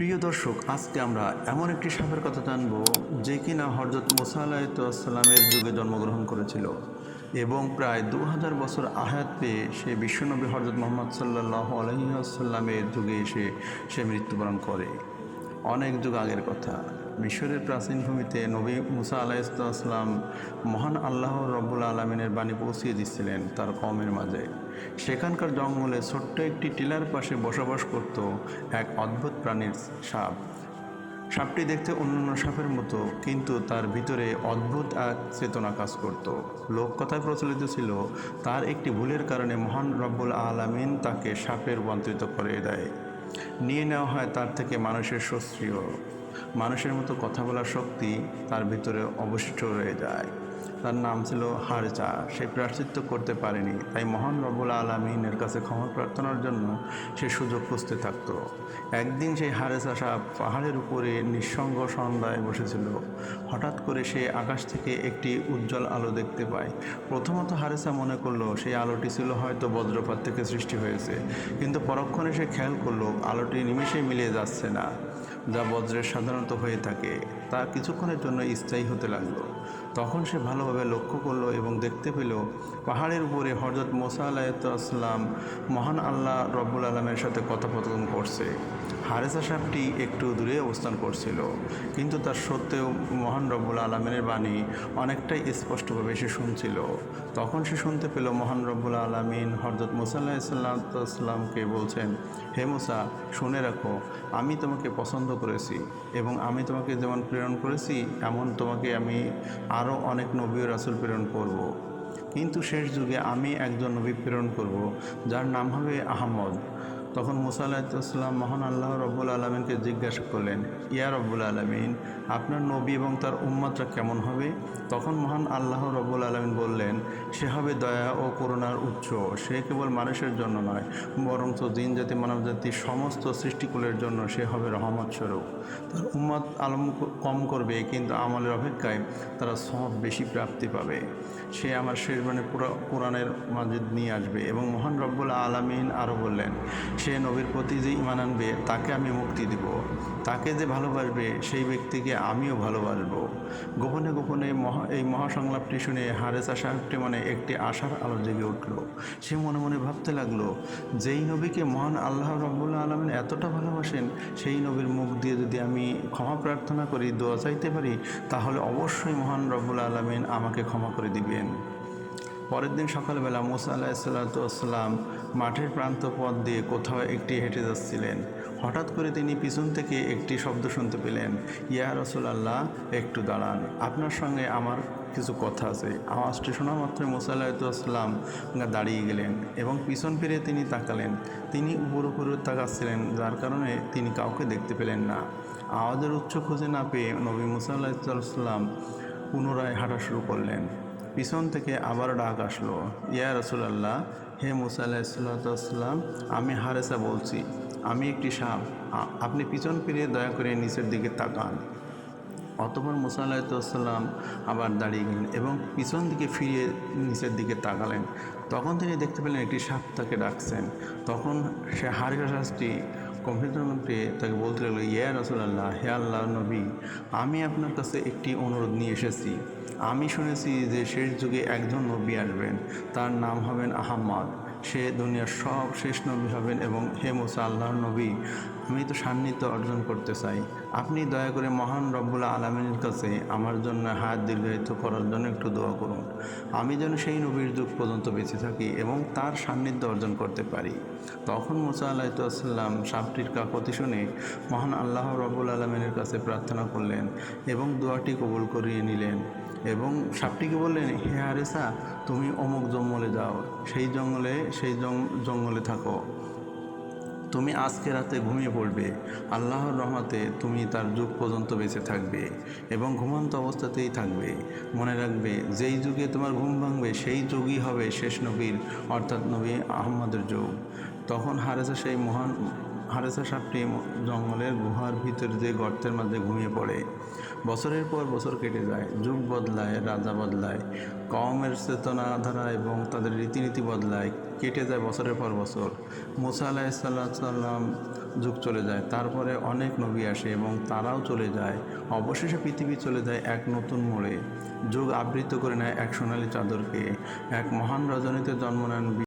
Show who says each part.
Speaker 1: প্রিয় দর্শক, আজকে আমরা এমন একটি সাপের কথা জানব যে কিনা হরজত মুসা আলাহিসাল্লামের যুগে জন্মগ্রহণ করেছিল এবং প্রায় দু হাজার বছর আহাত পেয়ে সে বিশ্বনবী হরজত মোহাম্মদ সাল্লাহ আলহিহাসাল্লামের যুগে এসে সে মৃত্যুবরণ করে। অনেক যুগ আগের কথা। মিশরের প্রাচীন ভূমিতে নবী মুসা আলাহিসাল্লাম মহান আল্লাহ রব্বুল আলমিনের বাণী পৌঁছিয়ে দিচ্ছিলেন তার কমের মাঝে। সেখানকার জঙ্গলে ছোট্ট একটি টিলার পাশে বসবাস করত এক অদ্ভুত প্রাণীর সাপ। সাপটি দেখতে অন্যান্য সাপের মতো, কিন্তু তার ভিতরে অদ্ভুত এক চেতনা কাজ করত। লোক কথায় প্রচলিত ছিল, তার একটি ভুলের কারণে মহান রব্বুল আলামিন তাকে সাপে রূপান্তরিত করে দেয়। নিয়ে নেওয়া হয় তার থেকে মানুষের শস্ত্রীয় মানুষের মতো কথা বলার শক্তি তার ভিতরে অবশিষ্ট রয়ে যায়। তার নাম ছিল হারজা। সে প্রাশ্চিত্য করতে পারেনি। তাই মহান রব্বুল আলমিনের কাছে ক্ষমা প্রার্থনার জন্য সে সুযোগ খুঁজতে থাকতো। একদিন সেই হারেসা সাপ পাহাড়ের উপরে নিঃসঙ্গ সন্ধ্যায় বসেছিল। হঠাৎ করে সে আকাশ থেকে একটি উজ্জ্বল আলো দেখতে পায়। প্রথমত হারেসা মনে করল, সেই আলোটি ছিল হয়তো বজ্রপাত থেকে সৃষ্টি হয়েছে। কিন্তু পরক্ষণে সে খেয়াল করল, আলোটি নিমেষে মিলিয়ে যাচ্ছে না। যা বজ্রের সাধারণত হয়ে থাকে, তা কিছুক্ষণের জন্য স্থায়ী হতে লাগল। তখন সে ভালোভাবে লক্ষ্য করল এবং দেখতে পেল পাহাড়ের উপরে হজরত মোসা আলাহিসাল্লাম মহান আল্লাহ রব্বুল আলমের সাথে কথোপকথন করছে। হারেসা সাহেবটি একটু দূরে অবস্থান করছিল, কিন্তু তার সত্ত্বেও মহান রব্বুল আলমের বাণী অনেকটাই স্পষ্টভাবে সে শুনছিল তখন সে শুনতে পেল মহান রব্বুল আলমিন হরদত মুসাল্লাহ বলছেন, হে মুসা, শুনে রাখো, আমি তোমাকে পছন্দ করেছি এবং আমি তোমাকে যেমন প্রেরণ করেছি, এমন তোমাকে আমি আরও অনেক নবী রাসুল প্রেরণ করব। কিন্তু শেষ যুগে আমি একজন নবী প্রেরণ করব, যার নাম হবে আহমদ তখন মুসা আলাহিসাল্লাম মহান আল্লাহ রব্বুল আলমিনকে জিজ্ঞাসা করলেন, ইয়া রব্বুল আলমিন, আপনার নবী এবং তার উম্মাদরা কেমন হবে? তখন মহান আল্লাহ রব্বুল আলমিন বললেন, সে হবে দয়া ও করুণার উৎস। সে কেবল মানুষের জন্য নয়, বরঞ্চ দিন জাতি মানব জাতির সমস্ত সৃষ্টিকুলের জন্য সে হবে রহমত স্বরূপ তার উম্মত আলম কম করবে, কিন্তু আমলের অপেক্ষায় তারা সব বেশি প্রাপ্তি পাবে। সে আমার শেষ মানে পুরা, কোরআনের মাজিদ নিয়ে আসবে। এবং মহান রব্বুল আলমিন আরও বললেন সে নবীর প্রতি যে ইমান আনবে, তাকে আমি মুক্তি দিব। তাকে যে ভালোবাসবে, সেই ব্যক্তিকে আমিও ভালোবাসবো। গোপনে গোপনে মহা, এই মহাসংলাপটি শুনে হারেসা সাহেবটি মনে একটি আশার আলো জেগে উঠল। সে মনে মনে ভাবতে লাগল, যেই নবীকে মহান আল্লাহ রব্বুল্লা আলমিন এতটা ভালোবাসেন, সেই নবীর মুখ দিয়ে যদি আমি ক্ষমা প্রার্থনা করি, দোয়া চাইতে পারি, তাহলে অবশ্যই মহান রব্বুল আলমিন আমাকে ক্ষমা করে দিবেন। পরের দিন সকালবেলা মুসা আলাহিসাল্লাম মাঠের প্রান্ত পথ দিয়ে কোথাও একটি হেঁটে যাচ্ছিলেন। হঠাৎ করে তিনি পিছন থেকে একটি শব্দ শুনতে পেলেন, ইয়া রসুলাল্লাহ, একটু দাঁড়ান, আপনার সঙ্গে আমার কিছু কথা আছে। আওয়াজটি শোনা মাত্র মুসা দাঁড়িয়ে গেলেন এবং পিছন ফিরে তিনি তাকালেন। তিনি উপর উপরে তাকাচ্ছিলেন, যার কারণে তিনি কাউকে দেখতে পেলেন না। আওয়াজের উচ্চ খুঁজে না পেয়ে নবী মুসা পুনরায় হাঁটা শুরু করলেন। পিছন থেকে আবার ডাক আসলো, ইয়া রসুলাল্লাহ, হে মুসা আমি হারেসা বলছি, আমি একটি সাপ আপনি পিছন ফিরে দয়া করে নিচের দিকে তাকান। অতপর মুসা আলাহিসাল্লাম আবার দাঁড়িয়ে গেলেন এবং পিছন দিকে ফিরিয়ে নিচের দিকে তাকালেন। তখন তিনি দেখতে পেলেন একটি সাপ তাকে ডাকছেন। তখন সে হারিকা শাস্ত্রী কম্পিউটার তাকে বলতে লাগল, ইয়া রসুলাল্লাহ, হে আল্লাহ নবী, আমি আপনার কাছে একটি অনুরোধ নিয়ে এসেছি। আমি শুনেছি যে শেষ যুগে একজন নবী আসবেন, তার নাম হবেন আহম্মদ। সে দুনিয়ার সব শেষ নবী হবেন এবং হে মুসা, আল্লাহর নবী, আমি তো সান্নিধ্য অর্জন করতে চাই। আপনি দয়া করে মহান রব্বুল্লা আলমিনের কাছে আমার জন্য হাত দীর্ঘায়িত করার জন্য একটু দোয়া করুন। আমি যেন সেই নবীর যুগ পর্যন্ত বেঁচে থাকি এবং তার সান্নিধ্য অর্জন করতে পারি। তখন মুসা আলাহিসাল্লাম সাপটির কাকতি শুনে মহান আল্লাহ রব্বুল আলমিনের কাছে প্রার্থনা করলেন এবং দোয়াটি কবুল করিয়ে নিলেন। এবং সাপটিকে বললেন, হে হারেসা, তুমি অমুক জঙ্গলে যাও। সেই জঙ্গলে সেই জঙ্গলে থাকো। তুমি আজকে রাতে ঘুমিয়ে পড়বে। আল্লাহর রহমতে তুমি তার যুগ পর্যন্ত বেঁচে থাকবে এবং ঘুমন্ত অবস্থাতেই থাকবে। মনে রাখবে, যেই যুগে তোমার ঘুম ভাঙবে, সেই যুগই হবে শেষ নবীর, অর্থাৎ নবী আহম্মদের যুগ। তখন হারেসা সেই মহান হারেসা সাপটি জঙ্গলের গুহার ভিতর যে গর্তের মাঝে ঘুমিয়ে পড়ে। বছরের পর বছর কেটে যায়, যুগ বদলায়, রাজা বদলায় কমের চেতনাধারা এবং তাদের রীতিনীতি বদলায়, কেটে যায় বছরের পর বছর। মুসা আলাহিসাল্লাম যুগ চলে যায়, তারপরে অনেক নবী আসে এবং তারাও চলে যায়। অবশেষে পৃথিবী চলে যায় এক নতুন মোড়ে। যুগ আবৃত করে নেয় এক সোনালী চাদরকে। এক মহান রজনীতে জন্ম নেন